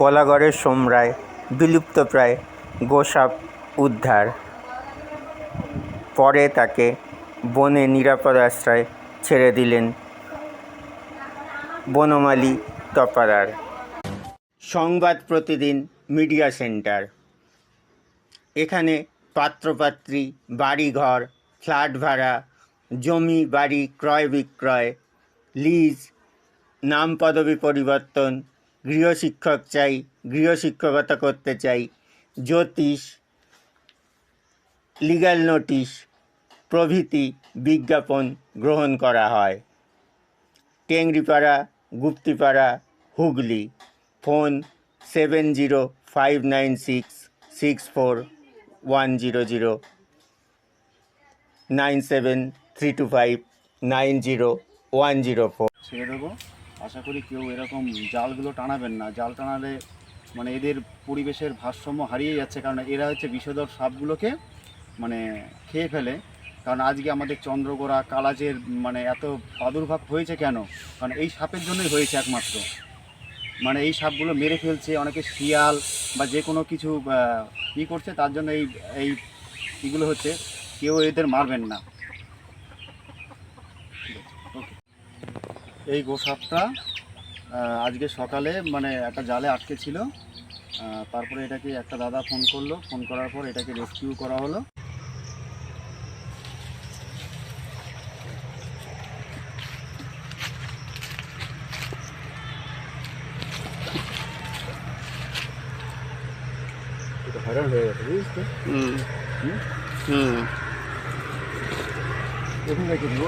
বলাগড়ের সোমরায়, বিলুপ্তপ্রায় গোসাপ উদ্ধার। পরে তাকে বনে নিরাপদ আশ্রয় ছেড়ে দিলেন বনমালী তপাদার। সংবাদ প্রতিদিন মিডিয়া সেন্টার। এখানে পাত্রপাত্রী, বাড়িঘর, ফ্ল্যাট ভাড়া, জমি, বাড়ি ক্রয় বিক্রয়, লিজ, নাম পদবি পরিবর্তন গৃহশিক্ষক চাই, গৃহশিক্ষকতা করতে চাই। জ্যোতিষ লিগ্যাল নোটিশ প্রভৃতি বিজ্ঞাপন গ্রহণ করা হয়। Tengripara, Guptipara, Hooghly. Phone seven zero five nine six six four one zero zero. Nine seven three two five nine zero one zero four. আশা করি কেউ এরকম জালগুলো টানাবেন না। জাল টানালে মানে এদের পরিবেশের ভারসাম্য হারিয়ে যাচ্ছে, কারণ এরা হচ্ছে বিষধর সাপগুলোকে মানে খেয়ে ফেলে। কারণ আজকে আমাদের চন্দ্রগোড়া কালাজের মানে এত প্রাদুর্ভাব হয়েছে কেন? কারণ এই সাপের জন্যই হয়েছে একমাত্র। মানে এই সাপগুলো মেরে ফেলছে, অনেকে শিয়াল বা যে কোনো কিছু ই করছে, তার জন্য এই এই হচ্ছে। কেউ এদের মারবেন না। এই গোসাপটা আজকে সকালে মানে একটা জালে আটকে ছিল। তারপরে এটাকে একটা দাদা ফোন করল। ফোন করার পর এটাকে রেস্কিউ করা হলো। হয়রান হয়ে গেছে বুঝিস তো? হুম। হুম? কোথায় রেখে দিব